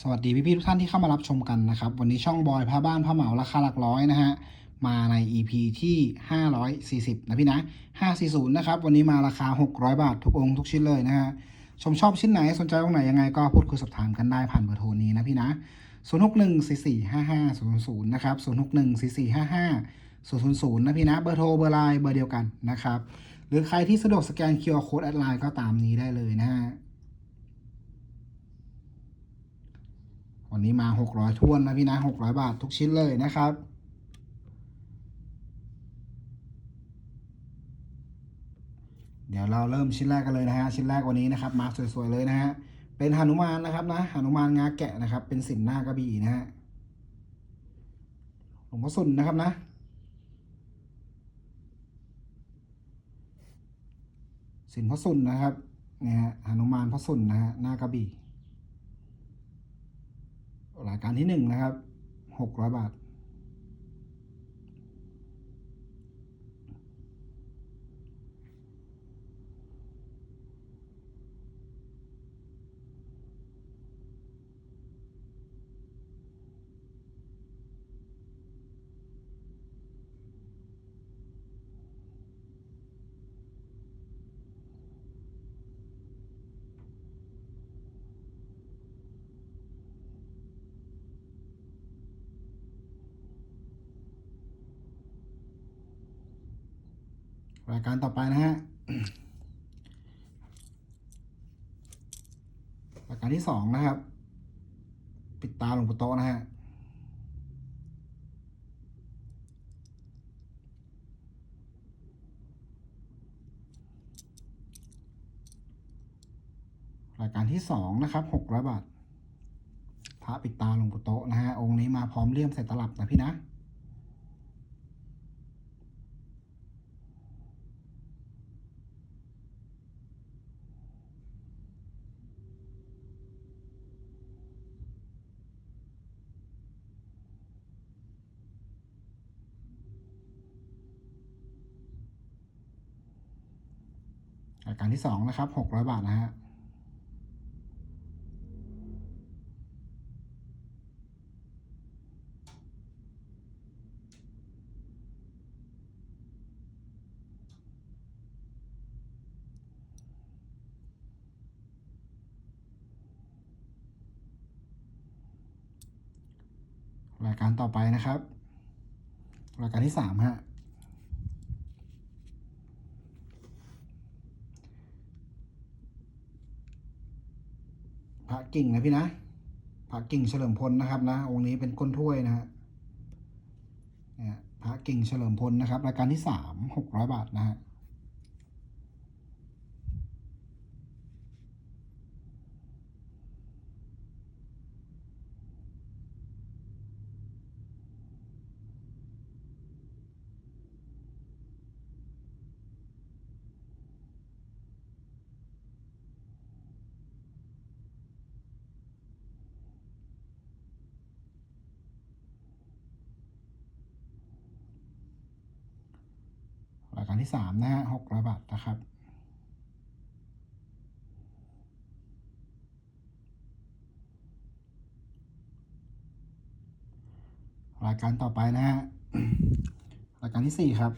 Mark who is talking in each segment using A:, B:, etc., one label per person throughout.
A: สวัสดีพี่ๆทุกท่านที่เข้ามารับชมกันนะครับ วันนี้ช่องบอยผ้าบ้านผ้าเหมาราคาหลักร้อยนะฮะมาใน EP ที่ 540 นะพี่นะ 540 นะครับ วันนี้มาราคา 600 บาททุกองค์ทุกชิ้นเลยนะฮะชมชอบชิ้นไหนสนใจตรงไหนยังไงก็พูดคุยสอบถามกันได้ผ่านเบอร์โทรนี้นะพี่นะ 0614455000 นะครับ 0614455000 นะพี่นะ เบอร์โทรเบอร์ไลน์เบอร์เดียวกันนะครับ หรือใครที่สะดวกสแกน QR Code แอดไลน์ก็ตามนี้ได้เลยนะฮะ วันนี้มา 600ท้วนนะพี่นะ 600 บาททุกชิ้นเลยนะครับ เดี๋ยวเราเริ่มชิ้นแรกกันเลยนะฮะ ชิ้นแรกวันนี้นะครับ มาสวยๆเลยนะฮะ เป็นหนุมานนะครับนะหนุมานงาแกะนะครับ เป็นสินหน้ากระบี่นะฮะ หลวงพ่อสุนนะครับนะสินพ่อสุนนะครับเนี่ยฮะหนุมานพ่อสุนนะฮะ หน้ากระบี่ ราการที่หนึ่งนะครับหกร้อยบาท ราย การต่อไปนะฮะรายการที่สองนะครับ ปิดตาลงปู่โต๊ะนะฮะรายการที่สองนะครับหกร้อยบาทพระปิดตาลงปู่โต๊ะนะฮะองค์นี้มาพร้อมเลี่ยมใส่ตลับนะพี่นะ ที่สองนะครับหกร้อยบาทนะฮะรายการต่อไปนะครับ รายการที่สามฮะ พระ กิ่งนะพี่นะพระกิ่งเฉลิมพลนะครับนะองค์นี้เป็นก้นถ้วยนะฮะพระกิ่งเฉลิมพลนะครับรายการที่สามหกร้อยบาทนะฮะ รายการที่สามนะฮะหกร้อยบาทนะครับ รายการต่อไปนะฮะรายการที่สี่ครับ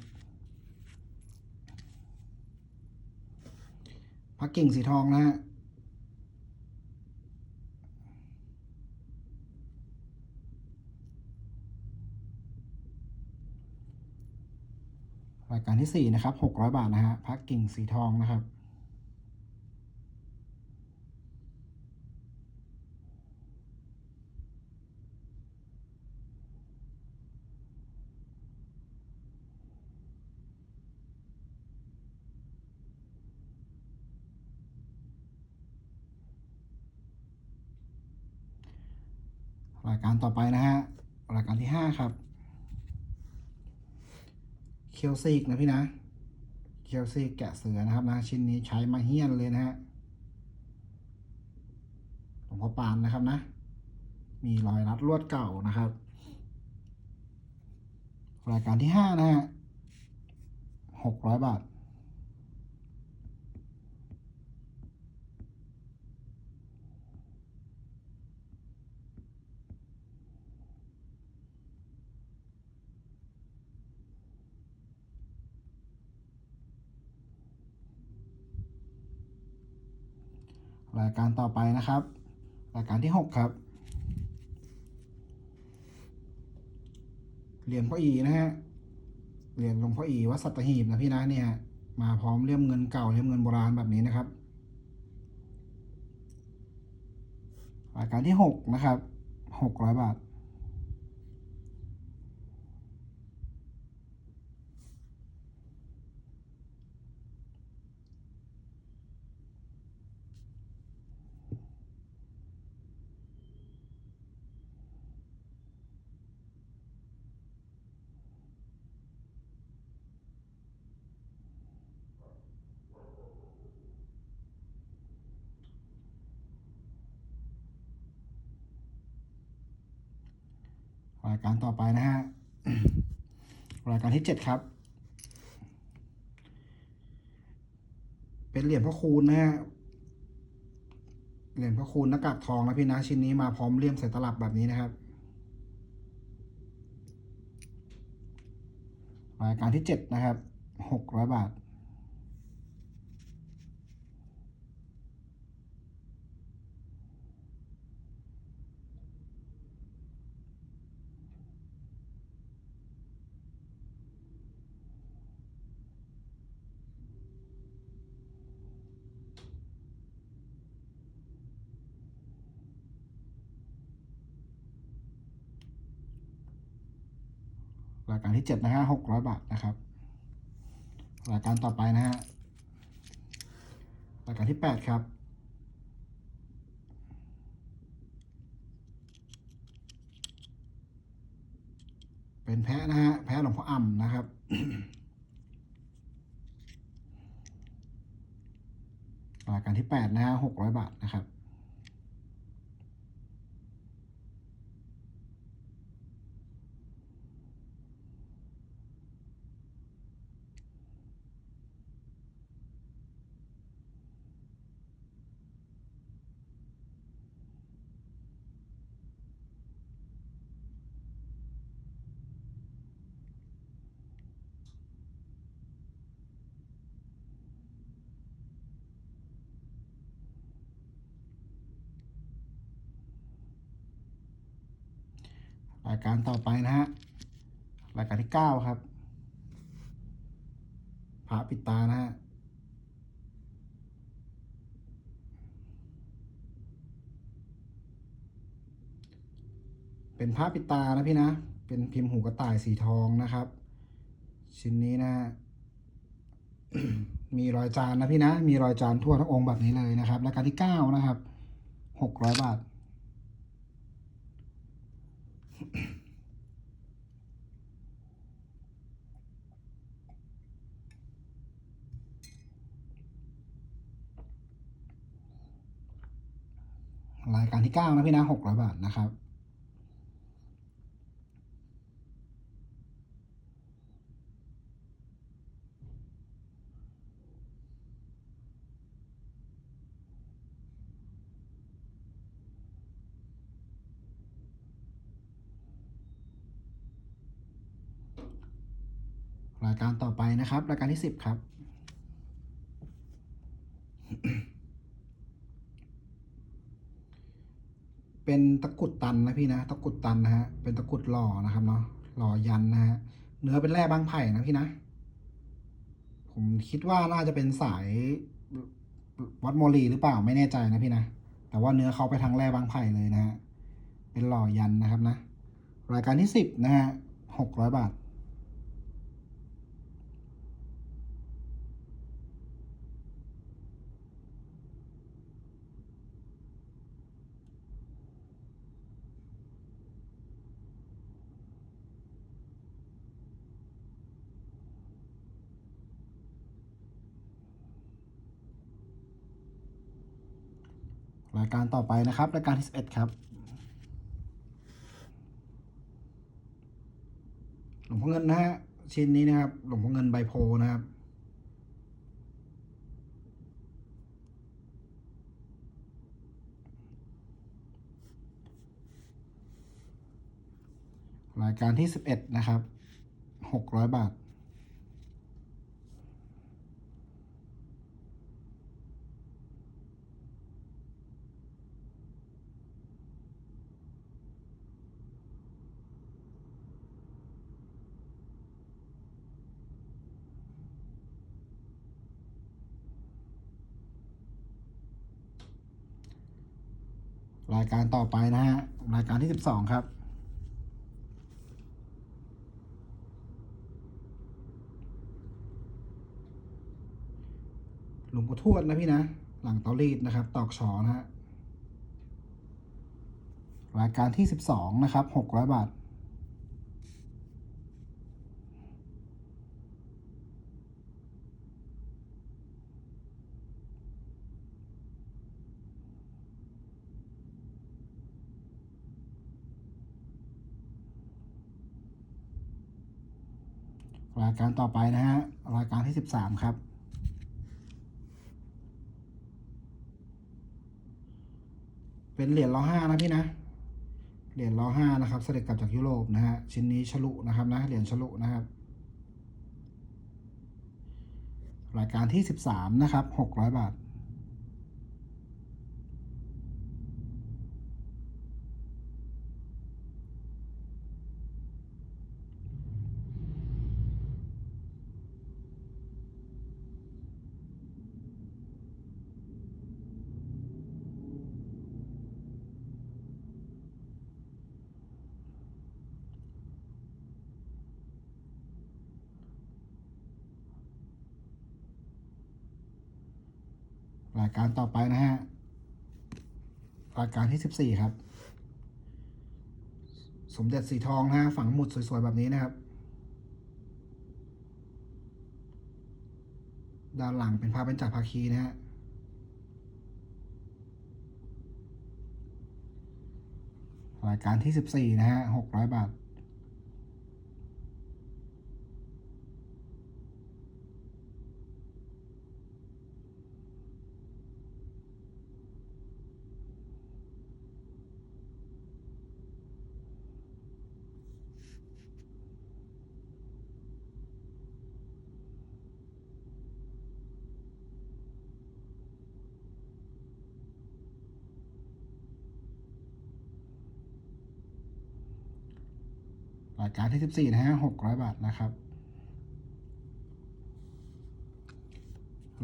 A: พักกิ่งสีทองนะฮะ รายการที่สี่นะครับหกร้อยบาทนะฮะพักกิ่งสีทองนะครับ รายการต่อไปนะฮะ รายการที่ห้าครับ คียวซีกนะพี่นะเคียวซีกแกะเสือนะครับนะชิ้นนี้ใช้มาเฮี้ยนเลยนะฮะหลวงพ่อปานนะครับนะ มีรอยรัดลวดเก่านะครับ รายการที่ห้านะฮะหกร้อยบาท ร รายการต่อไปนะครับ รายการที่หกครับ เหรียญพ่ออีนะฮะ เหรียญหลวงพ่ออีวัดสัตหีบนะพี่นะเนี่ยมาพร้อมเลี่ยมเงินเก่าเลี่ยมเงินโบราณแบบนี้นะครับ รายการที่หกนะครับหกร้อยบาท การต่อไปนะฮะรายการที่เจ็ดครับ เป็นเหรียญพระคูณนะฮะเหรียญพระคูณหน้ากากทองนะพี่นะชิ้นนี้มาพร้อมเลี่ยมใส่ตลับแบบนี้นะครับ รายการที่เจ็ดนะครับหกร้อยบาท เจ็ดนะฮะหกร้อยบาทนะครับรายการต่อไปนะฮะรายการที่แปดครับเป็นแพะนะฮะ แพะหลวงพ่ออ่ำนะครับ รายการที่แปดนะฮะหกร้อยบาทนะครับ รายการต่อไปนะฮะรายการที่เก้าครับพระปิดตานะฮะเป็นผ้าปิดตานะพี่นะ เป็นพิมพ์หูกระต่ายสีทองนะครับ ชิ้นนี้นะ มีรอยจานนะพี่นะ มีรอยจานทั่วทั้งองค์แบบนี้เลยนะครับรายการที่เก้านะครับหกร้อยบาท รายการที่เก้านะพี่นะหกร้อยบาทนะครับ รายการต่อไป นะครับรายการที่สิบครับ เป็นตะกุดตันนะพี่นะ ตะกุดตันนะฮะ เป็นตะกุดหล่อนะครับเนาะ หล่อยันนะฮะ เนื้อเป็นแร่บางไผ่นะพี่นะ ผมคิดว่าน่าจะเป็นสายวัดโมลีหรือเปล่าไม่แน่ใจนะพี่นะ แต่ว่าเนื้อเขาไปทางแร่บางไผ่เลยนะฮะ เป็นหล่อยันนะครับนะ รายการที่สิบนะฮะหกร้อยบาท รายการต่อไปนะครับ รายการที่สิบเอ็ดครับ หลวงพ่อเงินนะฮะชิ้นนี้นะครับ หลวงพ่อเงินใบโพนะครับรายการที่สิบเอ็ดนะครับหกร้อยบาท การต่อไปนะฮะรายการที่สิบสองครับ หลวงปู่ทวดนะพี่นะ หลังเตารีดนะครับ ตอกชอนะฮะรายการที่สิบสองนะครับหกร้อยบาท รายการต่อไปนะฮะรายการที่สิบสามครับ เป็นเหรียญล้อห้านะพี่นะ เหรียญล้อห้านะครับ เสด็จกลับจากยุโรปนะฮะชิ้นนี้ฉลุนะครับนะเหรียญฉลุนะครับ รายการที่สิบสามนะครับหกร้อยบาทายการต่อไปนะฮะรายการที่สิบสี่ครับ สมเด็จสีทองนะฮะ ฝังหมุดสวยๆ แบบนี้นะครับ ด้านหลังเป็นภาพเป็นจักรภาคีนะฮะรายการที่สิบสี่นะฮะหกร้อยบาท รายการที่สิบสี่นะฮะหกร้อยบาทนะครับ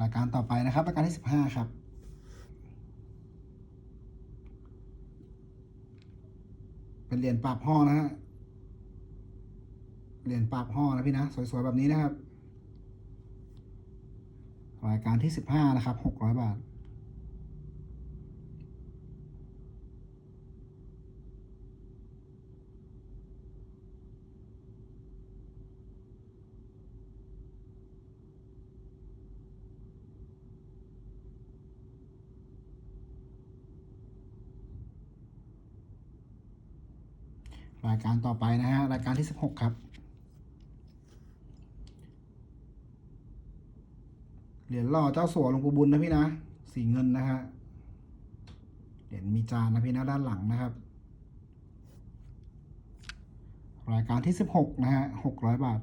A: รายการต่อไปนะครับ รายการที่สิบห้าครับ เป็นเหรียญปราบห่อนะฮะ เหรียญปราบห่อนะพี่นะ สวยๆ แบบนี้นะครับ รายการที่สิบห้านะครับหกร้อยบาท รายการต่อไปนะฮะรายการที่สิบหกครับเหรียญหล่อเจ้าสัวหลวงปู่บุญนะพี่นะสีเงินนะฮะเหรียญมีจานนะพี่นะด้านหลังนะครับ รายการที่สิบหกนะฮะหกร้อยบาท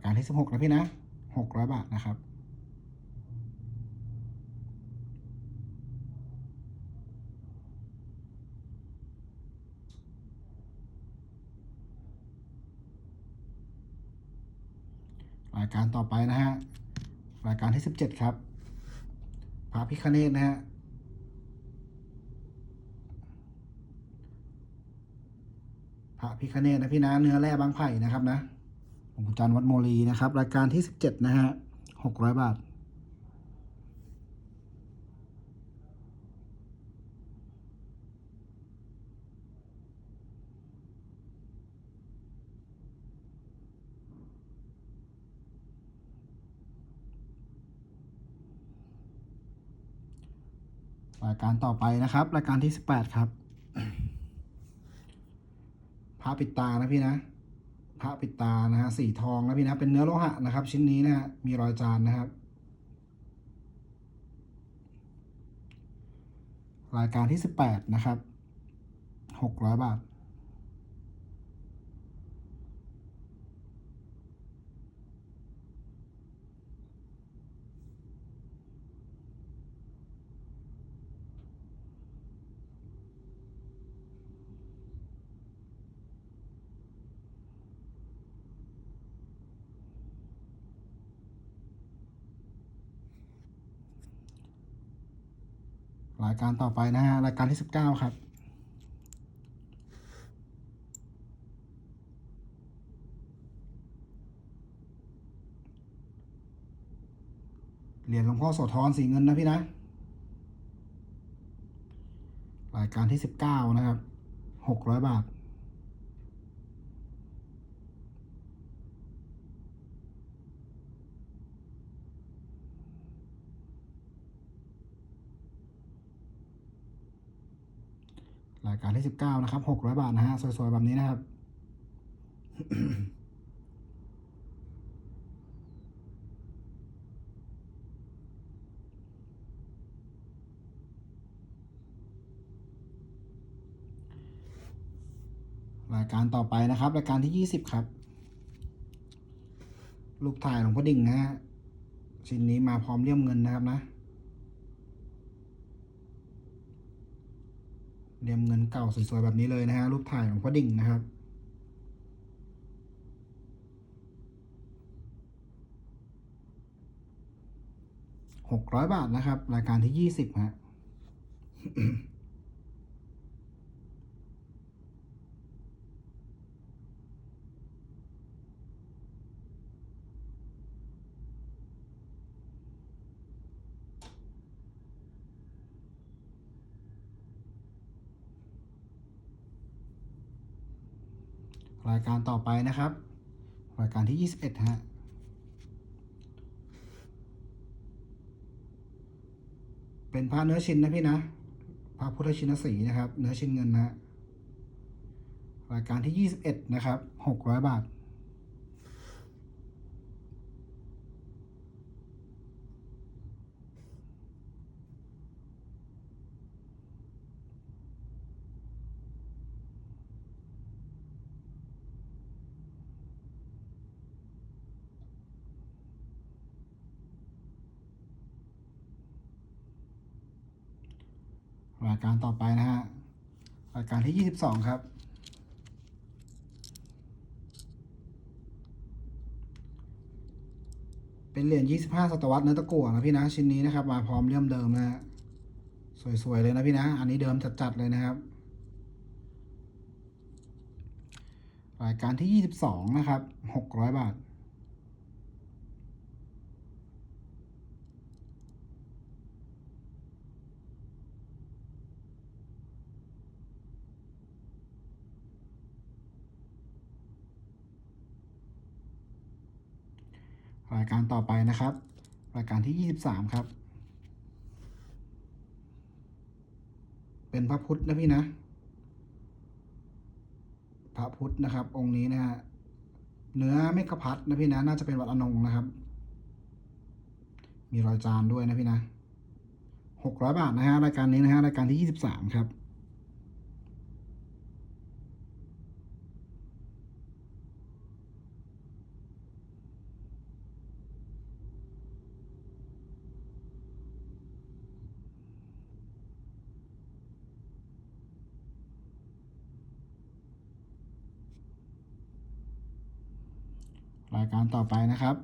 A: รายการที่สิบหกนะพี่นะหกร้อยบาทนะครับ รายการต่อไปนะฮะ รายการที่สิบเจ็ดครับพระพิคเนตนะฮะพระพิคเนตนะพี่นะเนื้อแร่บางไผ่นะครับนะ หลวงปู่จันทร์วัดโมลีนะครับ รายการที่สิบเจ็ดนะฮะหกร้อยบาท รายการต่อไปนะครับ รายการที่สิบแปดครับพระปิดตานะพี่นะ พระปิดตานะฮะสีทองนะพี่นะเป็นเนื้อโลหะนะครับ ชิ้นนี้นะฮะมีรอยจานนะครับ รายการที่สิบแปดนะครับหกร้อยบาท ร รายการต่อไปนะฮะรายการที่สิบเก้าครับเหรียญหลวงพ่อโสธรสีเงินนะพี่นะ รายการที่สิบเก้านะครับหกร้อยบาท รายการที่สิบเก้านะครับหกร้อยบาทนะฮะสวยๆแบบนี้นะครับรายการต่อไปนะครับรายการที่ยี่สิบครับ รูปถ่ายหลวงพ่อดิ่งนะฮะชิ้นนี้มาพร้อมเลี่ยมเงินนะครับนะ เรียมเงินเก่าสวยๆแบบนี้เลยนะฮะรูปถ่ายหลวงพ่อดิ่งนะครับหกร้อยบาทนะครับ รายการที่ยี่สิบฮะ รายการต่อไปนะครับ รายการที่ 21 ฮะเป็นพระเนื้อชิ้นนะพี่นะพระพุทธชินสีนะครับ เนื้อชิ้นเงินนะฮะรายการที่ 21 นะครับ 600 บาท ราย การต่อไปนะฮะรายการที่ 22 ครับ เป็นเหรียญ25 ศตวรรษเนื้อตะกั่วนะพี่นะชิ้นนี้นะครับ มาพร้อมเลี่ยมเดิมนะฮะสวยๆเลยนะพี่นะ อันนี้เดิมจัดๆเลยนะครับรายการที่ 22 นะครับ 600 บาท รายการต่อไปนะครับ รายการที่ 23 ครับ เป็นพระพุทธนะพี่นะ พระพุทธนะครับ องค์นี้นะฮะเนื้อเมฆพัดนะพี่นะน่าจะเป็นวัดอนงนะครับ มีรอยจานด้วยนะพี่นะ600บาทนะฮะรายการนี้นะฮะรายการที่23ครับ รายการต่อไปนะครับ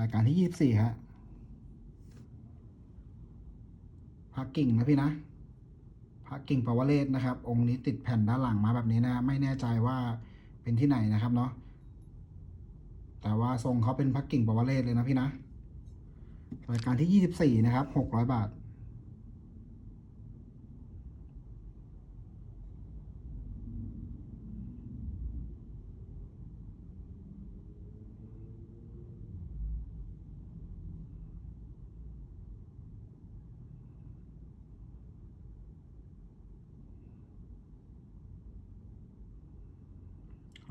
A: รายการที่ยี่สิบสี่ฮะพักกิ่งนะพี่นะพักกิ่งปวเรศนะครับ องค์นี้ติดแผ่นด้านหลังมาแบบนี้นะ ไม่แน่ใจว่าเป็นที่ไหนนะครับเนาะแต่ว่าทรงเขาเป็นพักกิ่งปวเรศเลยนะพี่นะรายการที่ยี่สิบสี่นะครับหกร้อยบาท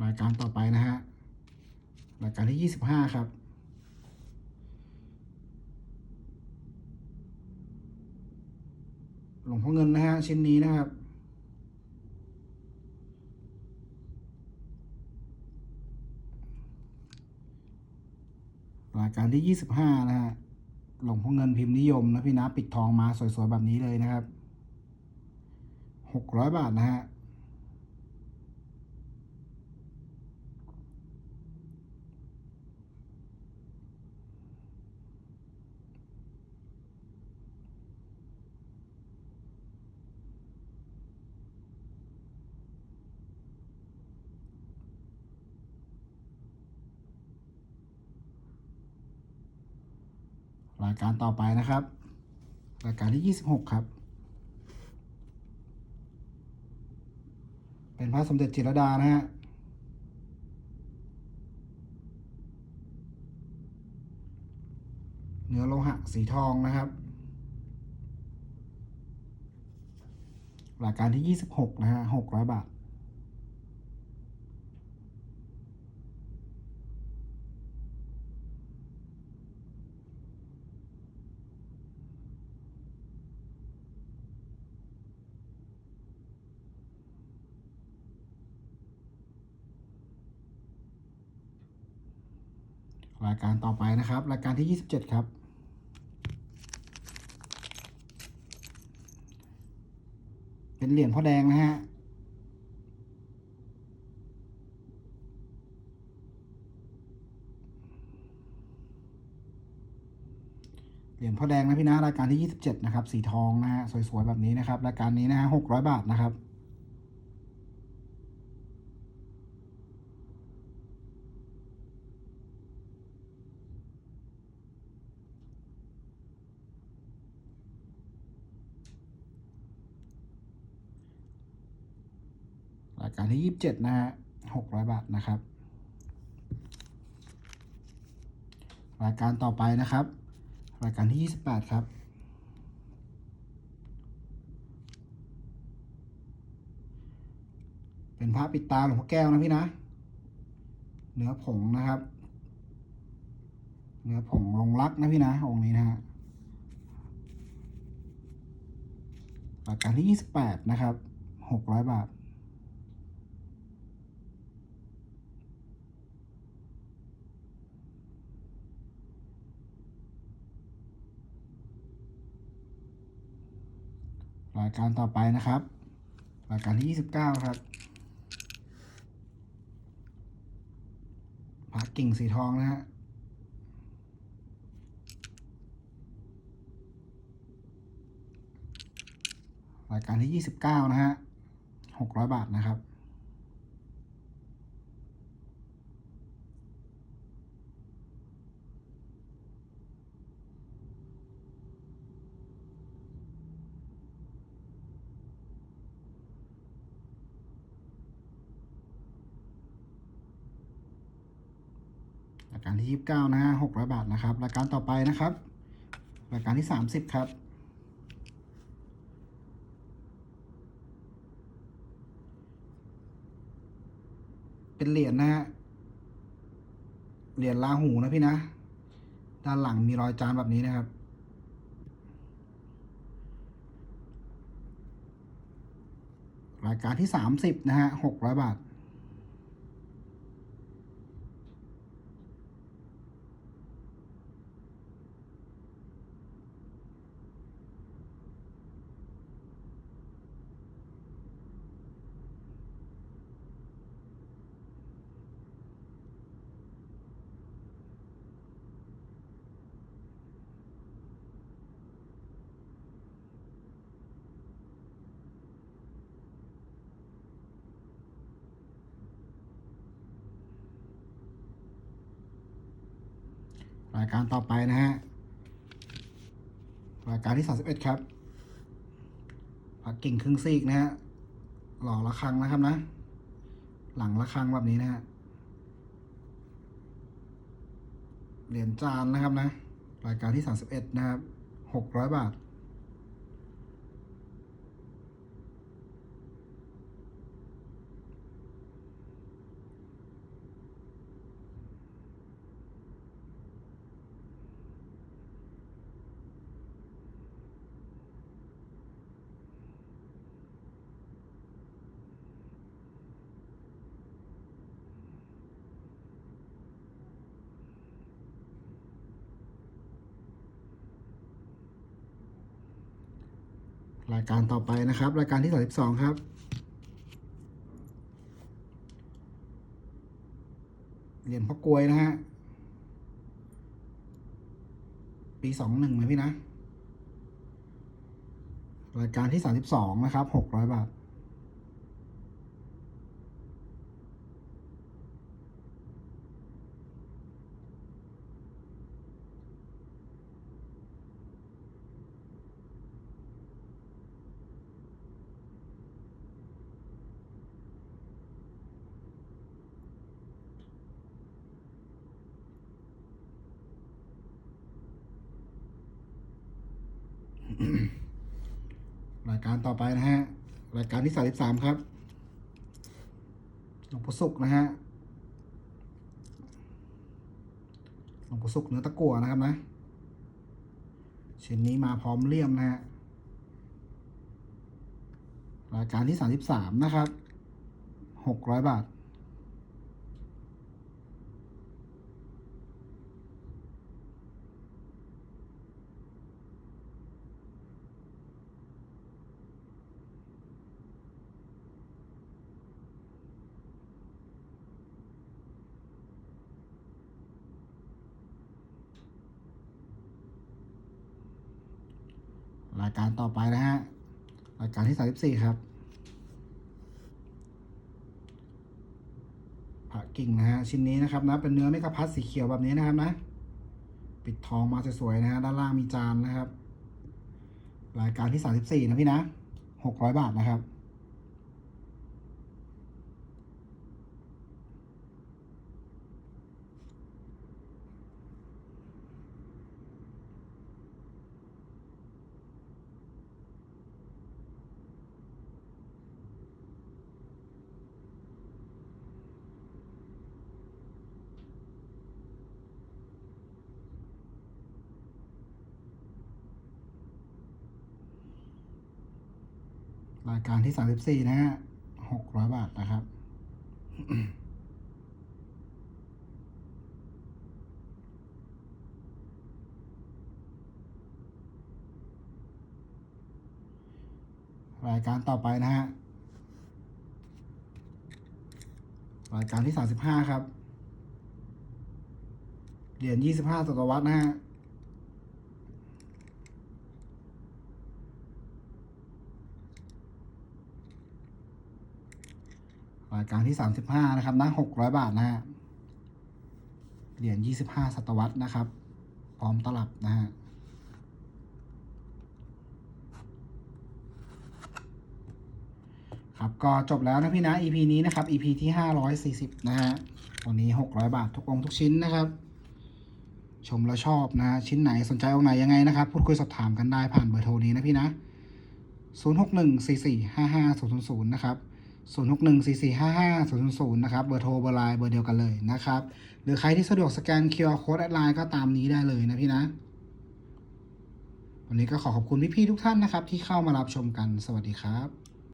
A: รายการต่อไปนะฮะ รายการที่ยี่สิบห้าครับ หลวงพ่อเงินนะฮะ ชิ้นนี้นะครับ รายการที่ยี่สิบห้านะฮะ หลวงพ่อเงินพิมพ์นิยมนะพี่นะปิดทองมาสวยๆแบบนี้เลยนะครับหกร้อยบาทนะฮะ ร รายการต่อไปนะครับ รายการที่ 26 ครับ เป็นพระสมเด็จจิรดานะฮะเนื้อโลหะสีทองนะครับ รายการที่ 26 นะฮะ600 บาท รายการต่อไปนะครับรายการที่ 27 ครับเป็นเหรียญพ่อแดงนะฮะเหรียญพ่อแดงนะพี่นะรายการที่ 27 นะครับ สีทองนะฮะสวยๆแบบนี้นะครับ รายการนี้นะฮะ600บาทนะครับ รายการที่27นะฮะ600บาทนะครับ รายการต่อไปนะครับ รายการที่28ครับเป็นพระปิดตาหลวงพ่อแก้วนะพี่นะ เนื้อผงนะครับ เนื้อผงลงรักนะพี่นะองค์นี้นะฮะรายการที่28นะครับ600บาท รายการต่อไปนะครับ รายการที่ 29 ครับพระกิ่งสีทองนะฮะรายการที่ 29 นะฮะ600 บาทนะครับ การที่ 29 นะฮะ600 บาทนะครับ รายการต่อไปนะครับ รายการที่ 30 ครับเป็นเหรียญนะฮะ เหรียญลาหูนะพี่นะ ด้านหลังมีรอยจานแบบนี้นะครับ รายการที่30นะฮะ600บาท รายการต่อไปนะฮะ รายการที่ 31 ครับพักกิ่งครึ่งซีกนะฮะ หล่อระคังนะครับนะ หลังระคังแบบนี้นะฮะ เหรียญจานนะครับนะ รายการที่ 31 นะครับ 600 บาท รายการต่อไปนะครับ รายการที่32ครับ เหรียญพ่อกลวยนะฮะ ปี21นะพี่นะ รายการที่32นะครับ600บาท รายการต่อไปนะฮะายการที่สามสิบสามครับ หลวงปู่สุกนะฮะ หลวงปู่สุกเนื้อตะกั่วนะครับนะชิ้นนี้มาพร้อมเลี่ยมนะฮะ รายการที่สามสิบสามนะครับหกร้อยบาท การต่อไปนะฮะรายการที่สามสิบสี่ครับผักกิ่งนะฮะชิ้นนี้นะครับนะเป็นเนื้อเมกะพัดสีเขียวแบบนี้นะครับนะ ปิดทองมาสวยๆนะฮะด้านล่างมีจานนะครับ รายการที่สามสิบสี่นะพี่นะหกร้อยบาทนะครับ รายการที่สามสิบสี่นะฮะหกร้อยบาทนะครับรายการต่อไปนะฮะ รายการที่สามสิบห้าครับ เหรียญยี่สิบห้าศตวรรษนะฮะ รายการที่สามสิบห้านะครับนะหกร้อยบาทนะฮะเหรียญยี่สิบห้าศตวรรษนะครับ พร้อมตลับนะฮะครับก็จบแล้วนะพี่นะ EP นี้นะครับ EP ที่ห้าร้อยสี่สิบนะฮะวันนี้หกร้อยบาททุกองทุกชิ้นนะครับ ชมแล้วชอบนะ ชิ้นไหนสนใจองค์ไหนยังไงนะครับ พูดคุยสอบถามกันได้ผ่านเบอร์โทรนี้นะพี่นะ 0 6 1 4 4 5 5 0 0 0 นะครับ 0 6 1 4 4 5 5 0 0 0 นะครับ เบอร์โทรเบอร์ไลน์เบอร์เดียวกันเลยนะครับ หรือใครที่สะดวกสแกน QR Code แอดไลน์ก็ตามนี้ได้เลยนะพี่นะ วันนี้ก็ขอขอบคุณพี่ๆทุกท่านนะครับ ที่เข้ามารับชมกัน สวัสดีครับ